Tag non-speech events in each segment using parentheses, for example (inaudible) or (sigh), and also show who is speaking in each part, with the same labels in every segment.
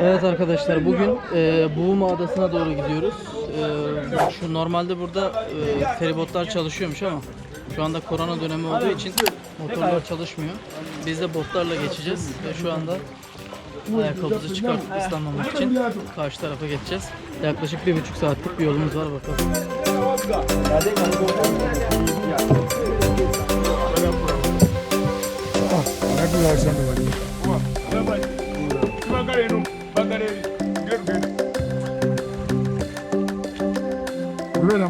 Speaker 1: Evet arkadaşlar bugün e, Buğuma Adası'na doğru gidiyoruz. E, şu normalde burada e, feribotlar çalışıyormuş ama şu anda korona dönemi olduğu için motorlar çalışmıyor. Biz de botlarla geçeceğiz ve şu anda ayakkabımızı çıkartıp ıslanmamak için karşı tarafa geçeceğiz. Yaklaşık bir buçuk saatlik bir yolumuz var bakalım.
Speaker 2: Kubera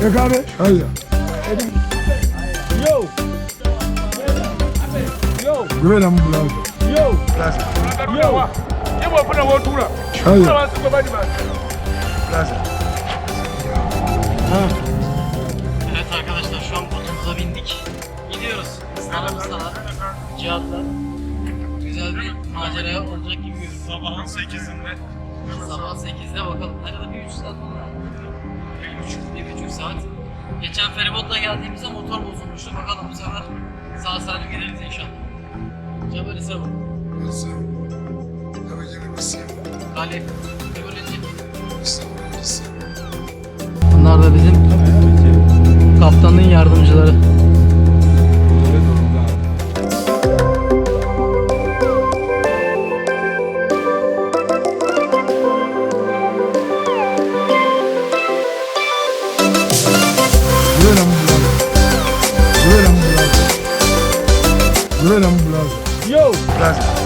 Speaker 2: bulaza. Ekabe. Haya.
Speaker 3: Yo! Yo!
Speaker 2: Kubera mu bulaza.
Speaker 3: Yo! Yo!
Speaker 2: Haya.
Speaker 1: Evet arkadaşlar şu an botumuza bindik. Gidiyoruz. Islana ıslana. Cihat'la. Güzel bir maceraya olacak gibi görünüyor.
Speaker 4: Sabahın 8'inde.
Speaker 1: Sabah 8'de bakalım. Herhalde bir 3 saat var. Saat. Geçen feribotla geldiğimizde motor bozulmuştu. Bakalım bu sefer sağ salim gideriz inşallah. Cebel bu.
Speaker 2: Nasıl? Yapacak bir şey.
Speaker 1: Galip. Tekoleci. Bunlar da bizim kaptanın yardımcıları.
Speaker 3: Yo!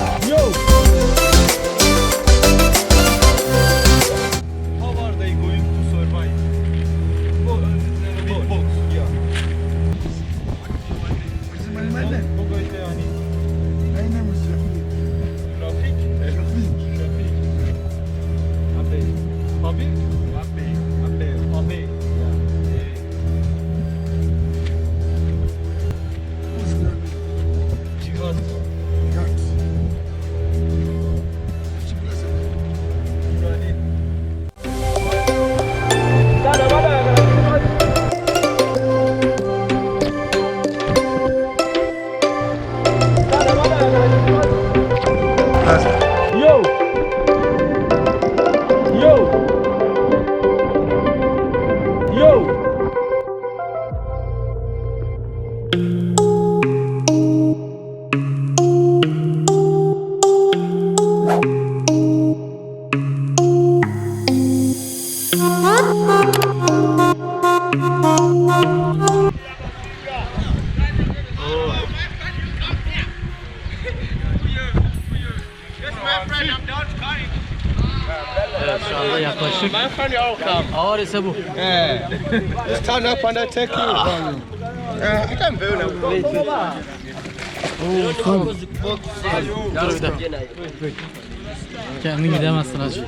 Speaker 1: Evet şu anda yaklaşık. Ağır ise bu.
Speaker 4: stand up and I take you. Uh, I can feel them.
Speaker 1: Dur bir dakika. Kendin gidemezsin hacı.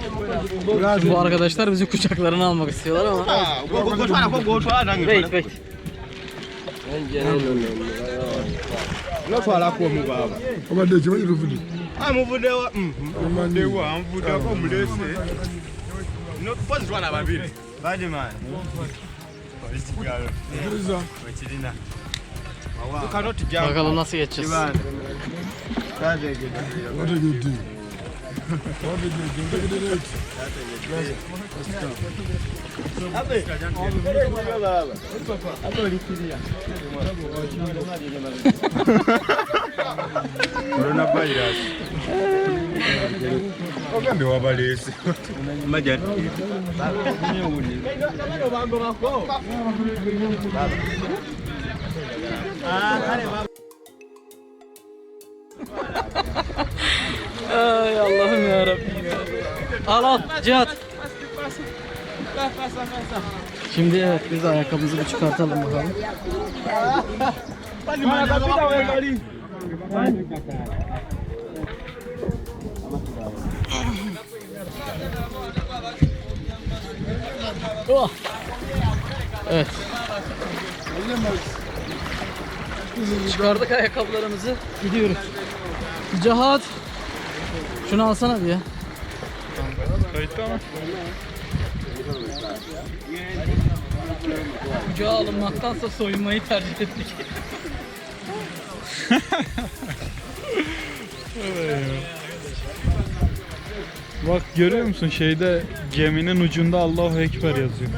Speaker 1: Şimdi bu arkadaşlar bizi kucaklarına almak istiyorlar ama.
Speaker 4: Ah, go go go try go go try that.
Speaker 1: Wait wait.
Speaker 4: No twala ko mu baba.
Speaker 2: Obadde kimanyi luvudi.
Speaker 4: amuvudewa amuvudewa amuvudeko mulese nokupozi twana babiri badimani ekigalo
Speaker 2: Akkiriza.
Speaker 4: wekirina cannot jump
Speaker 1: Bakalım nasıl geçeceğiz.
Speaker 2: What a good deal. What a good deal. Take it right.
Speaker 4: coronavirus ogambye wabaleese majani
Speaker 1: Ay Allah'ım ya Rabbim ya. Al al Cihat. Şimdi evet biz ayakkabımızı bir çıkartalım bakalım. Oh. Evet. Çıkardık ayakkabılarımızı. Gidiyoruz. Cihat. Şunu alsana bir ya.
Speaker 3: Kayıtta mı?
Speaker 1: Kucağa alınmaktansa soyunmayı tercih ettik. (laughs)
Speaker 3: Bak görüyor musun şeyde geminin ucunda Allahu Ekber yazıyor.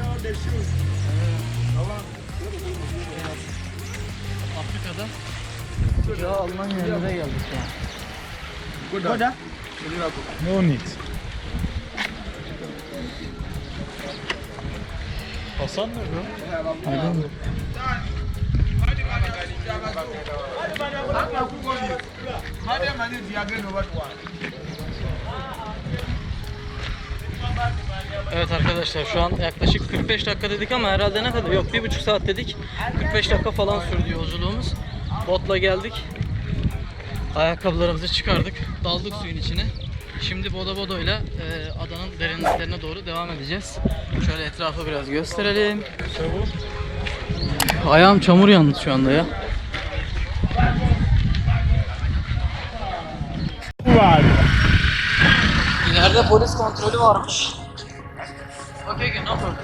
Speaker 1: Afrika'da alınan yerlere geldik şu an.
Speaker 3: No need. Hasan nerede?
Speaker 1: Evet arkadaşlar şu an yaklaşık 45 dakika dedik ama herhalde ne kadar? Yok bir buçuk saat dedik. 45 dakika falan sürdü yolculuğumuz. Botla geldik. Ayakkabılarımızı çıkardık. Daldık suyun içine. Şimdi boda bodo ile e, adanın derinliklerine doğru devam edeceğiz. Şöyle etrafı biraz gösterelim. Ayağım çamur yalnız şu anda ya. İleride polis kontrolü varmış. 了。